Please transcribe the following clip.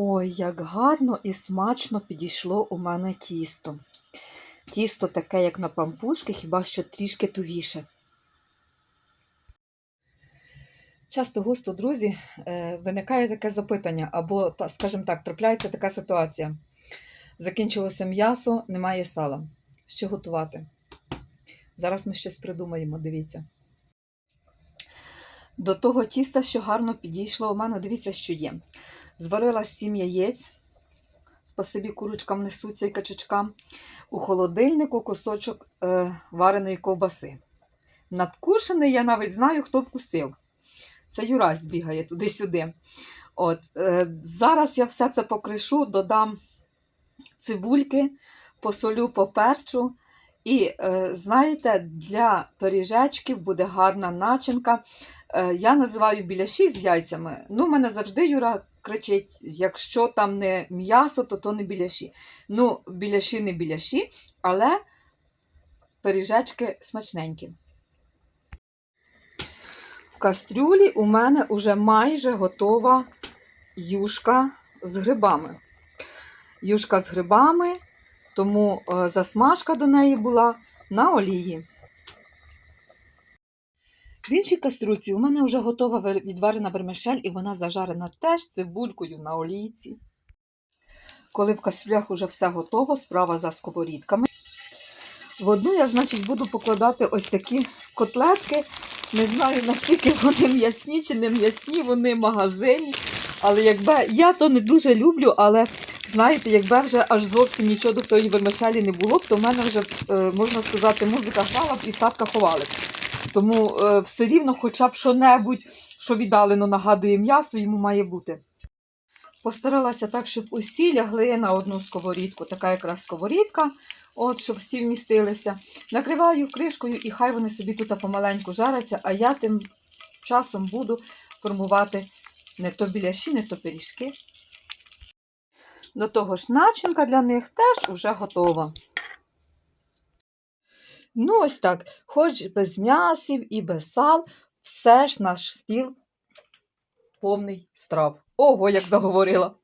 Ой, як гарно і смачно підійшло у мене тісто. Тісто таке, як на пампушки, хіба що трішки тугіше. Часто густо, друзі, е, виникає таке запитання, або, скажімо так, трапляється така ситуація. Закінчилося м'ясо, немає сала. Що готувати? Зараз ми щось придумаємо, дивіться. До того тіста, що гарно підійшло, у мене дивіться, що є. Зварила 7 яєць. Спасибі курочкам несуться і качачкам. У холодильнику кусочок е, вареної ковбаси. Надкушений, я навіть знаю, хто вкусив. Це Юрась бігає туди-сюди. От, е, зараз я все це покришу, додам цибульки, посолю, поперчу. І е, знаєте, для пиріжечків буде гарна начинка. Е, я називаю біляші з яйцями. Ну, в мене завжди Юра кричить: якщо там не м'ясо, то то не біляші. Ну, біляші не біляші, але пиріжечки смачненькі. В кастрюлі у мене вже майже готова юшка з грибами. Юшка з грибами, тому е, засмажка до неї була на олії. В іншій кастрюльці у мене вже готова відварена вермишель, і вона зажарена теж цибулькою на олійці. Коли в кастрюлях вже все готово, справа за сковорідками. В одну я, значить, буду покладати ось такі котлетки. Не знаю, наскільки вони м'ясні чи не м'ясні, вони магазині. Але якби я то не дуже люблю, але знаєте, якби вже аж зовсім нічого до тої вермишелі не було то в мене вже, е, можна сказати, музика грала б і татка ховали. Тому е, все рівно, хоча б що-небудь, що віддалено нагадує м'ясо, йому має бути. Постаралася так, щоб усі лягли на одну сковорідку. Така якраз сковорідка, от, щоб всі вмістилися. Накриваю кришкою і хай вони собі тут помаленьку жаряться, а я тим часом буду формувати не то біляші, не то пиріжки. До того ж, начинка для них теж уже готова. Ну, ось так, хоч без м'ясів і без сал, все ж наш стіл повний страв. Ого, як заговорила.